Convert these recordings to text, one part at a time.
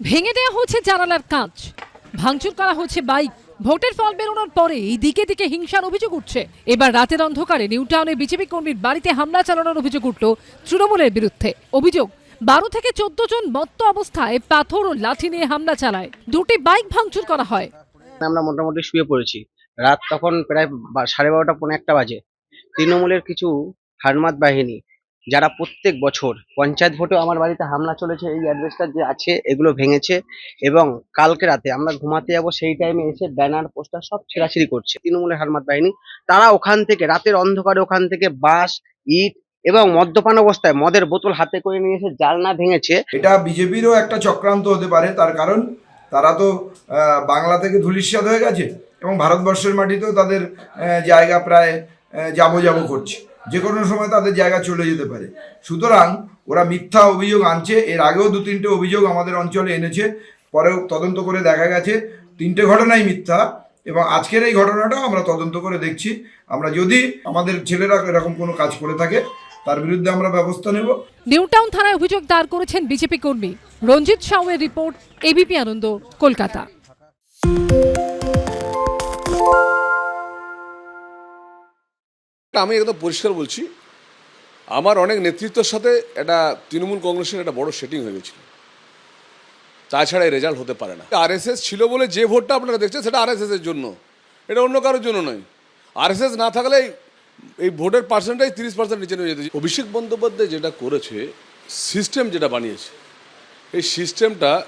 ভেঙে দেওয়া হচ্ছে জানালার কাঁচ। ভাঙচুর করা হচ্ছে বাইক। ভোটের ফল বেরোনোর পরে এই দিকে দিকে হিংসার অভিযোগ উঠছে। এবার রাতের অন্ধকারে নিউ টাউনে বিজেপি কর্মীর বাড়িতে হামলা চালানোর অভিযোগ উঠল তৃণমূলের বিরুদ্ধে। অভিযোগ, বারো থেকে চোদ্দ জন মত্ত অবস্থায় পাথর ও লাঠি নিয়ে হামলা চালায়। দুটি বাইক ভাঙচুর করা হয়। আমরা মোটামুটি শুয়ে পড়েছি। রাত তখন প্রায় সাড়ে বারোটা, পৌনে একটা বাজে। তৃণমূলের কিছু হারমাত বাহিনী যারা প্রত্যেক বছর পঞ্চায়েত ভোটেও আমার বাড়িতে হামলা চলেছে, এই অ্যাড্রেসটা যে আছে, এগুলো ভেঙেছে এবং কালকে রাতে আমরা ঘুমাতে যাব সেই টাইমে এসে ব্যানার পোস্টার সব ছেঁড়াছিড়ি করছে তৃণমূলের হারমাত বাহিনী। তারা ওখান থেকে, রাতের অন্ধকারে ওখান থেকে বাঁশ ইট এবং মদ্যপান অবস্থায় মদের বোতল হাতে করে নিয়ে এসে জালনা ভেঙেছে। এটা বিজেপিরও একটা চক্রান্ত হতে পারে, তার কারণ তারা তো বাংলা থেকে ধুলিস্বাদ হয়ে গেছে এবং ভারতবর্ষের মাটিতেও তাদের জায়গা প্রায় যাব যাব করছে। যে কোনো সময় তাদের জায়গা চলে যেতে পারে। সুতরাং ওরা মিথ্যা অভিযোগ আনছে। এর আগেও দু তিনটে অভিযোগ আমাদের অঞ্চলে এনেছে। পরেও তদন্ত করে দেখা গেছে। তিনটে ঘটনাই মিথ্যা এবং আজকের এই ঘটনাটাও আমরা তদন্ত করে দেখছি। আমরা যদি আমাদের ছেলেরা এরকম কোনো কাজ করে থাকে, তার বিরুদ্ধে আমরা ব্যবস্থা নেব। নিউ টাউন থানায় অভিযোগ দায়ের করেছেন বিজেপি কর্মী রঞ্জিত সাউয়ের রিপোর্ট এবিপি আনন্দ, কলকাতা। আমি একদম পরিষ্কার বলছি, আমার অনেক নেতৃত্বের সাথে একটা তৃণমূল কংগ্রেসের একটা বড় সেটিং হয়ে গেছিল। তাছাড়া এই রেজাল্ট হতে পারে না। আরএসএস ছিল বলে যে ভোটটা আপনারা দেখছেন সেটা আরএসএস এর জন্য। এটা অন্য কারোর জন্য নয়। আরএসএস না থাকলে এই- এই ভোটের পার্সেন্টেজ তিরিশ পার্সেন্ট নিচে নেমে যেতে। অভিষেক বন্দ্যোপাধ্যায় যেটা করেছে সিস্টেম যেটা বানিয়েছে, এই সিস্টেমটা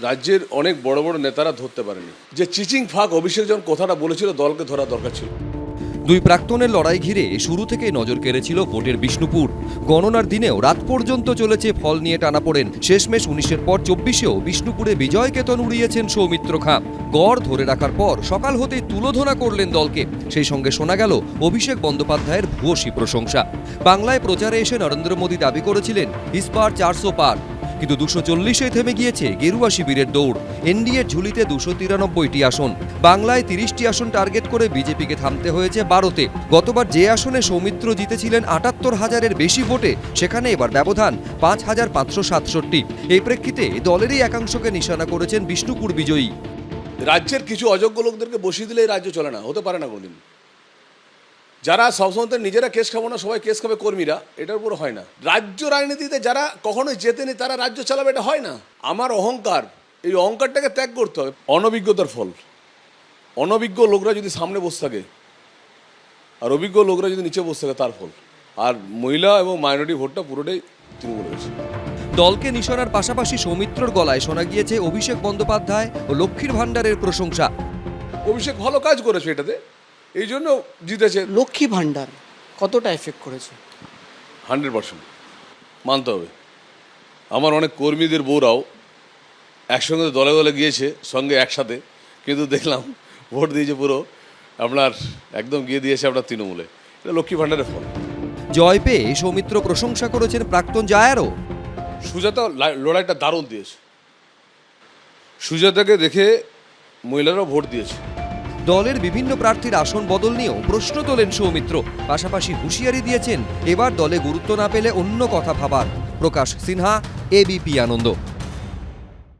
রাজ্যের অনেক বড় বড় নেতারা ধরতে পারেনি। যে চিচিং ফাঁক অভিষেক যখন কথাটা বলেছিল, দলকে ধরা দরকার ছিল। দুই প্রাক্তনের লড়াই ঘিরে শুরু থেকে নজর কেড়েছিল ভোটের বিষ্ণুপুর। গণনার দিনেও রাত পর্যন্ত চলেছে ফল নিয়ে টানা পড়েন। শেষমেশ উনিশের পর চব্বিশেও বিষ্ণুপুরে বিজয় কেতন উড়িয়েছেন সৌমিত্র খাঁ। গড় ধরে রাখার পর সকাল হতেই তুলোধনা করলেন দলকে। সেই সঙ্গে শোনা গেল অভিষেক বন্দ্যোপাধ্যায়ের ভূয়সী প্রশংসা। বাংলায় প্রচারে এসে নরেন্দ্র মোদী দাবি করেছিলেন ইস্পার চারশো পার। কিন্তু দুশো চল্লিশে থেমে গিয়েছে গেরুয়া শিবিরের দৌড়। এনডিএর ঝুলিতে দুশো তিরানব্বইটি আসন। বাংলায় তিরিশটি আসন টার্গেট করে বিজেপিকে থামতে হয়েছে বারোতে। গতবার যে আসনে সৌমিত্র জিতেছিলেন আটাত্তর হাজারের বেশি ভোটে, সেখানে এবার ব্যবধান পাঁচ হাজার পাঁচশো সাতষট্টি। এই প্রেক্ষিতে দলেরই একাংশকে নিশানা করেছেন বিষ্ণুপুর বিজয়ী। রাজ্যের কিছু অযোগ্য লোকদেরকে বসিয়ে দিলে এই রাজ্য চলে না, হতে পারে না কোনোদিন। যারা সবসময় নিজেরা কেস খাব না সবাই কেস খাবে কর্মীরা এটার উপর হয় না। রাজ্য রাজনীতিতে যারা কখনোই জেতেনি তারা রাজ্য চালাবে এটা হয় না। আমার অহংকার এই অহংকারটাকে ত্যাগ করতে হবে। অনভিজ্ঞতার ফল। অনভিজ্ঞ লোকরা যদি সামনে বসে থাকে আর অভিজ্ঞ লোকরা যদি নিচে বসে থাকে তার ফল। আর মহিলা এবং মাইনরিটি ভোটটা পুরোটাই তৃণমূল হয়েছে। দলকে নিশানার পাশাপাশি সৌমিত্রর গলায় শোনা গিয়েছে অভিষেক বন্দ্যোপাধ্যায় ও লক্ষ্মীর ভাণ্ডারের প্রশংসা। অভিষেক ভালো কাজ করেছে এটাতে। এই জন্য জিতেছে। লক্ষ্মী ভাণ্ডার কতটা এফেক্ট করেছে? Hundred percent. মানতে হবে। আমার অনেক কর্মীদের বউরাও একসঙ্গে দলে দলে গিয়েছে সঙ্গে একসাথে। কিন্তু দেখলাম ভোট দিয়েছে পুরো আপনার একদম গিয়ে দিয়েছে আপনার তৃণমূলে। এটা লক্ষ্মী ভাণ্ডারের ফল। জয় পেয়ে সৌমিত্র প্রশংসা করেছেন প্রাক্তন জায়ারও। সুজাতা লা- লড়াইটা দারুণ দিয়েছে। সুজাতাকে দেখে মহিলারাও ভোট দিয়েছে। দলের বিভিন্ন প্রার্থীর আসন বদল নিয়েও প্রশ্ন তোলেন সৌমিত্র। পাশাপাশি হুঁশিয়ারি দিয়েছেন, এবার দলে গুরুত্ব না পেলে অন্য কথা ভাবার। প্রকাশ সিনহা এবিপি আনন্দ।